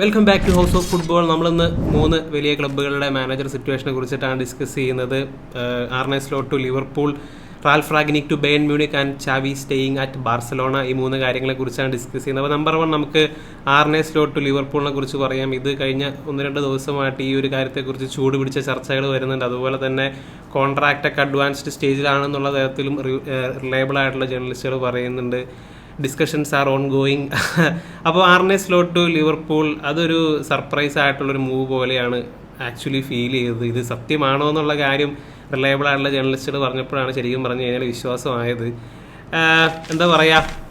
Welcome back to house of football നമ്മളിന്ന് മൂന്ന് വലിയ ക്ലബ്ബുകളുടെ മാനേജർ സിറ്റുവേഷനെ കുറിച്ചിട്ടാണ് ഡിസ്കസ് ചെയ്യുന്നത്. Arne Slot to Liverpool Ralf Rangnick to Bayern Munich and Xavi staying at Barcelona ഈ മൂന്ന് കാര്യങ്ങളെ കുറിച്ചാണ് ഡിസ്കസ് ചെയ്യുന്നത്. അപ്പോൾ നമ്പർ വൺ നമുക്ക് ആർനെ സ്ലോട്ട് ടു ലിവർപൂളിനെ കുറിച്ച് പറയാം. ഇത് കഴിഞ്ഞ ഒന്ന് രണ്ട് ദിവസമായിട്ട് ഈ ഒരു കാര്യത്തെക്കുറിച്ച് ചൂട് പിടിച്ച ചർച്ചകൾ വരുന്നുണ്ട്. അതുപോലെ തന്നെ കോൺട്രാക്റ്റൊക്കെ അഡ്വാൻസ്ഡ് സ്റ്റേജിലാണെന്നുള്ള തരത്തിലും റിലയബിൾ ആയിട്ടുള്ള ജേർണലിസ്റ്റുകൾ പറയുന്നുണ്ട്. ഡിസ്കഷൻസ് ആർ ഓൺ ഗോയിങ് അപ്പോൾ ആർനെ സ്ലോട്ട് ടു ലിവർപൂൾ അതൊരു സർപ്രൈസ് ആയിട്ടുള്ളൊരു മൂവ് പോലെയാണ് ആക്ച്വലി ഫീൽ ചെയ്തത്. ഇത് സത്യമാണോ എന്നുള്ള കാര്യം റിലയബിൾ ആയിട്ടുള്ള ജേർണലിസ്റ്റുകൾ പറഞ്ഞപ്പോഴാണ് ശരിക്കും പറഞ്ഞു കഴിഞ്ഞാൽ വിശ്വാസമായത്. എന്താ പറയുക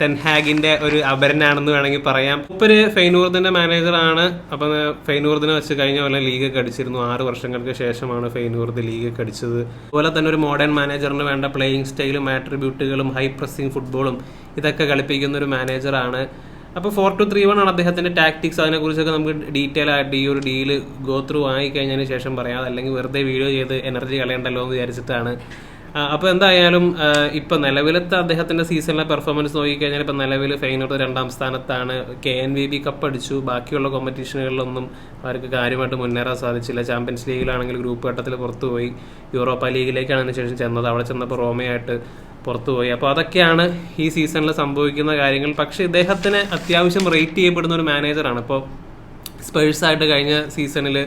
ടെൻഹാഗിന്റെ ഒരു അപരനാണെന്ന് വേണമെങ്കിൽ പറയാം. ഇപ്പൊരു ഫെയ്നൂർദിന്റെ മാനേജറാണ് അപ്പം ഫെയ്നൂർദിനെ വെച്ച് കഴിഞ്ഞ പോലെ ലീഗൊക്കെ അടിച്ചിരുന്നു. ആറ് വർഷങ്ങൾക്ക് ശേഷമാണ് ഫെയ്നൂർദ് ലീഗൊക്കെ അടിച്ചത്. അതുപോലെ തന്നെ ഒരു മോഡേൺ മാനേജറിന് വേണ്ട പ്ലേയിങ് സ്റ്റൈലും ആട്രിബ്യൂട്ടുകളും ഹൈ പ്രസ്സിംഗ് ഫുട്ബോളും ഇതൊക്കെ കളിപ്പിക്കുന്ന ഒരു മാനേജറാണ് അപ്പോൾ ഫോർ ടു ത്രീ വൺ ആണ് അദ്ദേഹത്തിന്റെ ടാക്ടിക്സ് അതിനെക്കുറിച്ചൊക്കെ നമുക്ക് ഡീറ്റെയിൽ ആയിട്ട് ഈ ഒരു ഡീൽ ഗോ ത്രൂ ആയി കഴിഞ്ഞതിന് ശേഷം പറയാം. അല്ലെങ്കിൽ വെറുതെ വീഡിയോ ചെയ്ത് എനർജി കളയണ്ടല്ലോ എന്ന് വിചാരിച്ചിട്ടാണ് അപ്പോൾ എന്തായാലും ഇപ്പൊ നിലവിലത്തെ അദ്ദേഹത്തിന്റെ സീസണിലെ പെർഫോമൻസ് നോക്കിക്കഴിഞ്ഞാൽ ഇപ്പൊ നിലവിൽ ഫൈനോട് രണ്ടാം സ്ഥാനത്താണ്. K N V B cup അടിച്ചു. ബാക്കിയുള്ള കോമ്പറ്റീഷനുകളിലൊന്നും അവർക്ക് കാര്യമായിട്ട് മുന്നേറാൻ സാധിച്ചില്ല. ചാമ്പ്യൻസ് ലീഗിലാണെങ്കിൽ ഗ്രൂപ്പ് ഘട്ടത്തിൽ പുറത്തുപോയി. യൂറോപ്പ ലീഗിലേക്കാണ് അതിനുശേഷം ചെന്നത്. അവിടെ ചെന്നപ്പോൾ റോമയായിട്ട് പുറത്തുപോയി. അപ്പോൾ അതൊക്കെയാണ് ഈ സീസണിൽ സംഭവിക്കുന്ന കാര്യങ്ങൾ. പക്ഷേ ഇദ്ദേഹത്തിന് അത്യാവശ്യം റേറ്റ് ചെയ്യപ്പെടുന്ന ഒരു മാനേജറാണ് ഇപ്പോൾ സ്പേഴ്സ് ആയിട്ട് കഴിഞ്ഞ സീസണിൽ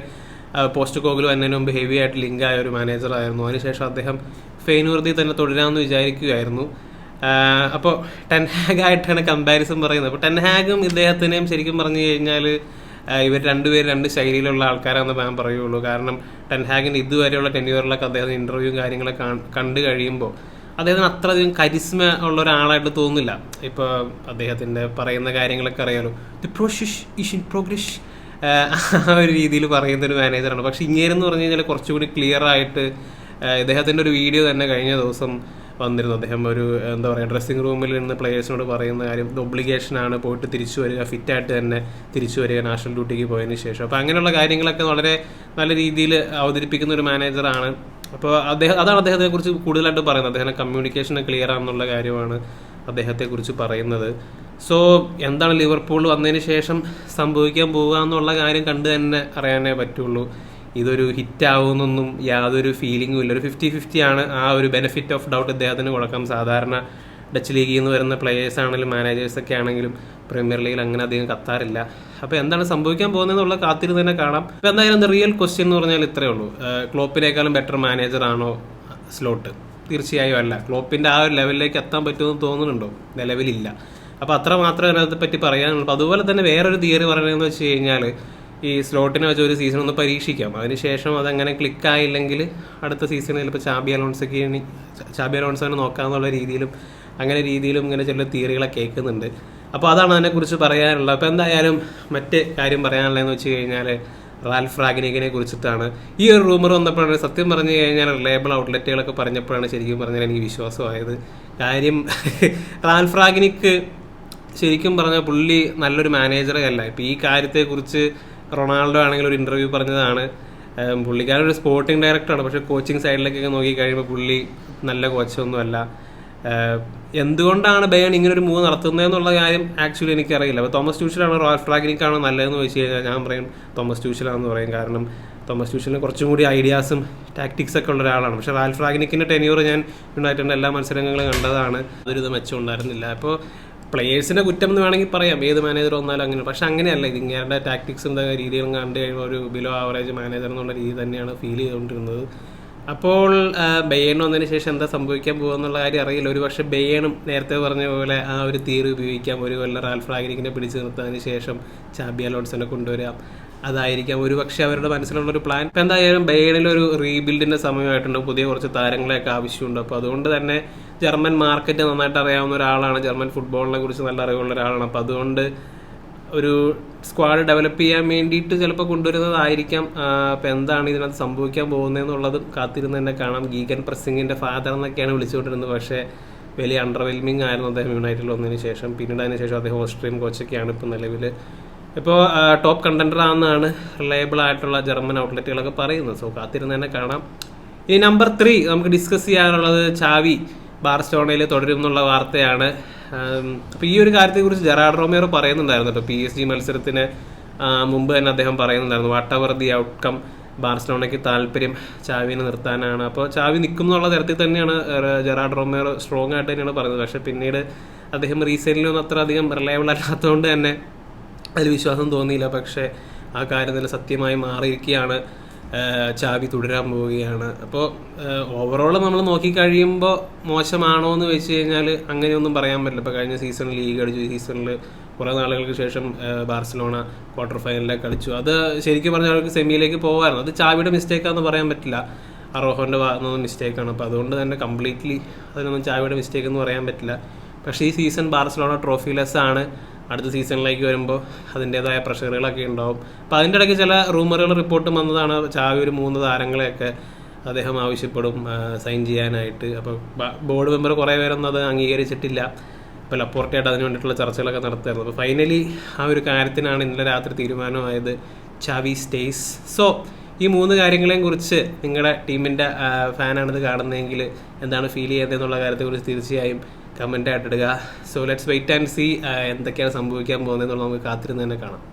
പോസ്റ്റ് കോഗിൽ വന്നതിന് മുമ്പ് ഹെവി ആയിട്ട് ലിങ്ക് ആയ ഒരു മാനേജറായിരുന്നു അതിനുശേഷം അദ്ദേഹം ഫെയിനൂർദി തന്നെ തുടരാമെന്ന് വിചാരിക്കുകയായിരുന്നു. അപ്പോൾ ടെൻഹാഗായിട്ടാണ് കമ്പാരിസൺ പറയുന്നത്. അപ്പോൾ ടെൻഹാഗും ഇദ്ദേഹത്തിനെയും ശരിക്കും പറഞ്ഞു കഴിഞ്ഞാൽ ഇവർ രണ്ടുപേരും രണ്ട് ശൈലിയിലുള്ള ആൾക്കാരാണെന്ന് ഞാൻ പറയുള്ളൂ. കാരണം ടെൻഹാഗിന്റെ ഇതുവരെയുള്ള ടെന്യൂറിലൊക്കെ അദ്ദേഹം ഇന്റർവ്യൂവും കാര്യങ്ങളൊക്കെ കാണ്- കണ്ടു കഴിയുമ്പോൾ അദ്ദേഹത്തിന് അത്രയധികം കരിസ്മ ഉള്ള ഒരാളായിട്ട് തോന്നുന്നില്ല ഇപ്പോൾ അദ്ദേഹത്തിന്റെ പറയുന്ന കാര്യങ്ങളൊക്കെ അറിയാലോ. ദി പ്രോഷസ് ഇഷ് ഇൻ പ്രോഗ്രസ് ആ ഒരു രീതിയിൽ പറയുന്ന ഒരു മാനേജറാണ് പക്ഷെ ഇങ്ങേരെന്ന് പറഞ്ഞു കഴിഞ്ഞാൽ കുറച്ചുകൂടി ക്ലിയർ ആയിട്ട് ഇദ്ദേഹത്തിന്റെ ഒരു വീഡിയോ തന്നെ കഴിഞ്ഞ ദിവസം വന്നിരുന്നു. അദ്ദേഹം ഒരു എന്താ പറയുക ഡ്രസ്സിംഗ് റൂമിൽ നിന്ന് പ്ലേയേഴ്സിനോട് പറയുന്ന കാര്യം ഇത് ഒബ്ലിഗേഷൻ ആണ് പോയിട്ട് തിരിച്ചു വരിക ഫിറ്റായിട്ട് തന്നെ തിരിച്ചു വരിക നാഷണൽ ഡ്യൂട്ടിക്ക് പോയതിന് ശേഷം. അപ്പോൾ അങ്ങനെയുള്ള കാര്യങ്ങളൊക്കെ വളരെ നല്ല രീതിയിൽ അവതരിപ്പിക്കുന്ന ഒരു മാനേജറാണ് അപ്പോൾ അദ്ദേഹം അതാണ് അദ്ദേഹത്തെ കുറിച്ച് കൂടുതലായിട്ട് പറയുന്നത്. അദ്ദേഹം കമ്മ്യൂണിക്കേഷൻ ക്ലിയർ ആണെന്നുള്ള കാര്യമാണ് അദ്ദേഹത്തെ കുറിച്ച് പറയുന്നത്. സോ എന്താണ് ലിവർപൂൾ വന്നതിന് ശേഷം സംഭവിക്കാൻ പോകുക എന്നുള്ള കാര്യം കണ്ടു തന്നെ അറിയാനേ പറ്റുള്ളൂ. ഇതൊരു ഹിറ്റ് ആവുമെന്നൊന്നും യാതൊരു ഫീലിംഗും ഇല്ല. ഒരു ഫിഫ്റ്റി ഫിഫ്റ്റി ആണ് ആ ഒരു ബെനിഫിറ്റ് ഓഫ് ഡൗട്ട് അദ്ദേഹത്തിന് കൊടുക്കാം. സാധാരണ ഡച്ച് ലീഗിൽ നിന്ന് വരുന്ന പ്ലേയേഴ്സ് ആണെങ്കിലും മാനേജേഴ്സ് ഒക്കെ ആണെങ്കിലും പ്രീമിയർ ലീഗിൽ അങ്ങനെ അധികം കത്താറില്ല. അപ്പോൾ എന്താണ് സംഭവിക്കാൻ പോകുന്നതെന്നുള്ള കാത്തിരുന്ന് തന്നെ കാണാം. അപ്പോൾ എന്തായാലും റിയൽ ക്വസ്റ്റ്യൻ എന്ന് പറഞ്ഞാൽ ഇത്രയേ ഉള്ളൂ. ക്ലോപ്പിനേക്കാളും ബെറ്റർ മാനേജർ ആണോ സ്ലോട്ട്? തീർച്ചയായും അല്ല. ക്ലോപ്പിന്റെ ആ ഒരു ലെവലിലേക്ക് എത്താൻ പറ്റുമെന്ന് തോന്നുന്നുണ്ടോ? നിലവിലില്ല. അപ്പോൾ അത്ര മാത്രമേ അതിനകത്തെ പറ്റി പറയാനുള്ളൂ. അപ്പോൾ അതുപോലെ തന്നെ വേറൊരു തിയറി പറയുന്നതെന്ന് വെച്ച് കഴിഞ്ഞാൽ ഈ സ്ലോട്ടിനെ വെച്ച് ഒരു സീസൺ ഒന്ന് പരീക്ഷിക്കാം. അതിനുശേഷം അതങ്ങനെ ക്ലിക്ക് ആയില്ലെങ്കിൽ അടുത്ത സീസണിൽ ചിലപ്പോൾ ചാബി അലോൺസൊക്കെ ചാബി അലോൺസോനെ നോക്കാമെന്നുള്ള രീതിയിലും അങ്ങനെ രീതിയിലും ഇങ്ങനെ ചില തിയറികളെ കേൾക്കുന്നുണ്ട്. അപ്പോൾ അതാണ് അതിനെക്കുറിച്ച് പറയാനുള്ളത്. അപ്പോൾ എന്തായാലും മറ്റ് കാര്യം പറയാനുള്ളതെന്ന് വെച്ച് കഴിഞ്ഞാൽ റാൽഫ് റാഗ്നിക്കിനെ കുറിച്ചിട്ടാണ്. ഈ ഒരു റൂമർ വന്നപ്പോഴാണ് സത്യം പറഞ്ഞു കഴിഞ്ഞാൽ റിലയബിൾ ഔട്ട്ലെറ്റുകളൊക്കെ പറഞ്ഞപ്പോഴാണ് ശരിക്കും പറഞ്ഞാൽ എനിക്ക് വിശ്വാസമായത്. കാര്യം റാൽഫ് റാഗ്നിക്ക് ശരിക്കും പറഞ്ഞാൽ പുള്ളി നല്ലൊരു മാനേജറേ അല്ല. ഇപ്പം ഈ കാര്യത്തെക്കുറിച്ച് റൊണാൾഡോ ആണെങ്കിൽ ഒരു ഇന്റർവ്യൂ പറഞ്ഞതാണ്. പുള്ളിക്കാരൻ ഒരു സ്പോർട്ടിംഗ് ഡയറക്ടറാണ് പക്ഷേ കോച്ചിങ് സൈഡിലേക്കൊക്കെ നോക്കി കഴിയുമ്പോൾ പുള്ളി നല്ല കോച്ചൊന്നുമല്ല എന്തുകൊണ്ടാണ് ബയൺ ഇങ്ങനെ ഒരു മൂവ് നടത്തുന്നത് എന്നുള്ള കാര്യം ആക്ച്വലി എനിക്കറിയില്ല. അപ്പോൾ തോമസ് ട്യൂഷലാണ് റോയൽ ഫ്ലാഗിനിക്കാണ് നല്ലതെന്ന് ചോദിച്ചു കഴിഞ്ഞാൽ ഞാൻ പറയും തോമസ് ട്യൂഷലാണെന്ന് പറയും. കാരണം തോമസ് ട്യൂഷലിന് കുറച്ചും കൂടി ഐഡിയാസും ടാക്ടിക്സ് ഒക്കെ ഉള്ള ഒരാളാണ്. പക്ഷേ റാൽഫ് ഫ്ലാഗിനിക്കിന്റെ ടെന്യൂർ ഞാൻ യുണൈറ്റഡിന്റെ എല്ലാ മത്സരങ്ങളും കണ്ടതാണ്. അതൊരു ഇത് മെച്ചം ഉണ്ടായിരുന്നില്ല അപ്പോൾ പ്ലേയേഴ്സിന്റെ കുറ്റം എന്ന് വേണമെങ്കിൽ പറയാം. ഏത് മാനേജർ വന്നാലും അങ്ങനെ. പക്ഷെ അങ്ങനെയല്ല. ഇത് ഇങ്ങനെ ടാക്ടിക്സും രീതികളും കണ്ടു കഴിയുമ്പോൾ ഒരു ബിലോ ആവറേജ് മാനേജർ എന്നുള്ള രീതി തന്നെയാണ് ഫീൽ ചെയ്തുകൊണ്ടിരുന്നത്. അപ്പോൾ ബെയ്യൺ വന്നതിന് ശേഷം എന്താ സംഭവിക്കാൻ പോകുക എന്നുള്ള കാര്യം അറിയില്ല. ഒരു പക്ഷേ ബെയ്യണും നേരത്തെ പറഞ്ഞ പോലെ ആ ഒരു തീർ ഉപയോഗിക്കാം. ഒരു വല്ല റാൽഫ് റാഗനിക്കിനെ പിടിച്ചു നിർത്തതിന് ശേഷം ചാബി അലോൺസിനെ കൊണ്ടുവരാം. അതായിരിക്കാം. ഒരു പക്ഷേ അവരുടെ മനസ്സിലുള്ള ഒരു പ്ലാൻ ഇപ്പം എന്തായാലും ബെയ്യണിൽ ഒരു റീബിൽഡിന്റെ സമയമായിട്ടുണ്ട്. പുതിയ കുറച്ച് താരങ്ങളെയൊക്കെ ആവശ്യമുണ്ട്. അപ്പോൾ അതുകൊണ്ട് തന്നെ ജർമ്മൻ മാർക്കറ്റ് നന്നായിട്ട് അറിയാവുന്ന ഒരാളാണ്. ജർമ്മൻ ഫുട്ബോളിനെ കുറിച്ച് നല്ല അറിവുള്ള ഒരാളാണ്. അപ്പോൾ അതുകൊണ്ട് ഒരു സ്ക്വാഡ് ഡെവലപ്പ് ചെയ്യാൻ വേണ്ടിയിട്ട് ചിലപ്പോൾ കൊണ്ടുവരുന്നതായിരിക്കാം. അപ്പോൾ എന്താണ് ഇതിനകത്ത് സംഭവിക്കാൻ പോകുന്നതെന്നുള്ളത് കാത്തിരുന്ന് തന്നെ കാണാം. ഗീഗൻ പ്രസിംഗിന്റെ ഫാദർ എന്നൊക്കെയാണ് വിളിച്ചുകൊണ്ടിരുന്നത്. പക്ഷേ വലിയ അണ്ടർവെൽമിംഗ് ആയിരുന്നു അദ്ദേഹം യുണൈറ്റഡിൽ വന്നതിന് ശേഷം. പിന്നീട് അതിന് ശേഷം അദ്ദേഹം ഓസ്ട്രിയൻ കോച്ചൊക്കെയാണ് ഇപ്പോൾ നിലവിൽ ഇപ്പോൾ ടോപ്പ് കണ്ടന്റർ ആണെന്നാണ് റിലയബിൾ ആയിട്ടുള്ള ജർമ്മൻ ഔട്ട്ലെറ്റുകളൊക്കെ പറയുന്നത്. സോ കാത്തിരുന്ന് തന്നെ കാണാം. ഈ നമ്പർ ത്രീ നമുക്ക് ഡിസ്കസ് ചെയ്യാനുള്ളത് ചാവി. ബാർസ്റ്റോണയിൽ തുടരും എന്നുള്ള വാർത്തയാണ് അപ്പോൾ ഈ ഒരു കാര്യത്തെക്കുറിച്ച് ജെറാഡ് റോമേറോ പറയുന്നുണ്ടായിരുന്നു കേട്ടോ. പി എസ് ജി മത്സരത്തിന് മുമ്പ് തന്നെ അദ്ദേഹം പറയുന്നുണ്ടായിരുന്നു വാട്ട് ദി ഔട്ട്കം ബാർസലോണയ്ക്ക് താല്പര്യം ചാവിനെ നിർത്താനാണ്. അപ്പോൾ ചാവി നിൽക്കും എന്നുള്ള തരത്തിൽ തന്നെയാണ് ജെറാഡ് റൊമേറോ സ്ട്രോങ് ആയിട്ട് തന്നെയാണ് പറയുന്നത്. പക്ഷേ പിന്നീട് അദ്ദേഹം റീസെയിലൊന്നും അത്ര അധികം റിലയബിൾ അല്ലാത്തതുകൊണ്ട് തന്നെ അതിൽ വിശ്വാസം തോന്നിയില്ല. പക്ഷേ ആ കാര്യത്തിൽ സത്യമായി മാറിയിരിക്കുകയാണ്. ചാവി തുടരാൻ പോവുകയാണ്. അപ്പോൾ ഓവറോൾ നമ്മൾ നോക്കിക്കഴിയുമ്പോൾ മോശമാണോ എന്ന് വെച്ച് കഴിഞ്ഞാൽ അങ്ങനെയൊന്നും പറയാൻ പറ്റില്ല. ഇപ്പോൾ കഴിഞ്ഞ സീസണിൽ ലീഗ് അടിച്ചു. സീസണിൽ കുറേ നാളുകൾക്ക് ശേഷം ബാർസലോണ ക്വാർട്ടർ ഫൈനലിലേക്ക് കളിച്ചു. അത് ശരിക്കും പറഞ്ഞാൽ അവർക്ക് സെമിയിലേക്ക് പോകാമായിരുന്നു അത് ചാവിയുടെ മിസ്റ്റേക്കാന്ന് പറയാൻ പറ്റില്ല. അറോഹോന്റെ ഭാഗത്തു നിന്ന് മിസ്റ്റേക്കാണ് അപ്പോൾ അതുകൊണ്ട് തന്നെ കംപ്ലീറ്റ്ലി അതിനൊന്നും ചാവിയുടെ മിസ്റ്റേക്ക് എന്ന് പറയാൻ പറ്റില്ല. പക്ഷേ ഈ സീസൺ ബാർസലോണ ട്രോഫിലെസ് ആണ്. അടുത്ത സീസണിലേക്ക് വരുമ്പോൾ അതിന്റേതായ പ്രഷറുകളൊക്കെ ഉണ്ടാവും. അപ്പോൾ അതിന്റെ ഇടയ്ക്ക് ചില റൂമറുകൾ റിപ്പോർട്ട് വന്നതാണ്. ചാവി ഒരു മൂന്ന് താരങ്ങളെയൊക്കെ അദ്ദേഹം ആവശ്യപ്പെടും സൈൻ ചെയ്യാനായിട്ട്. അപ്പോൾ ബോർഡ് മെമ്പർ കുറേ പേരൊന്നും അത് അംഗീകരിച്ചിട്ടില്ല. അപ്പോൾ ലപ്പോർട്ടായിട്ട് അതിന് വേണ്ടിയിട്ടുള്ള ചർച്ചകളൊക്കെ നടത്തുമായിരുന്നു അപ്പോൾ ഫൈനലി ആ ഒരു കാര്യത്തിനാണ് ഇന്നലെ രാത്രി തീരുമാനമായത് ചാവി സ്റ്റേസ് സോ ഈ മൂന്ന് കാര്യങ്ങളെയും കുറിച്ച് നിങ്ങളുടെ ടീമിന്റെ ഫാനാണിത് കാണുന്നതെങ്കിൽ എന്താണ് ഫീൽ ചെയ്യുന്നത് എന്നുള്ള കാര്യത്തെക്കുറിച്ച് തീർച്ചയായും കമന്റ് ആയിട്ട് so let's wait and see എന്തൊക്കെയാണ് സംഭവിക്കാൻ പോകുന്നത് എന്നുള്ളത് നമുക്ക് കാത്തിരുന്ന് തന്നെ കാണാം.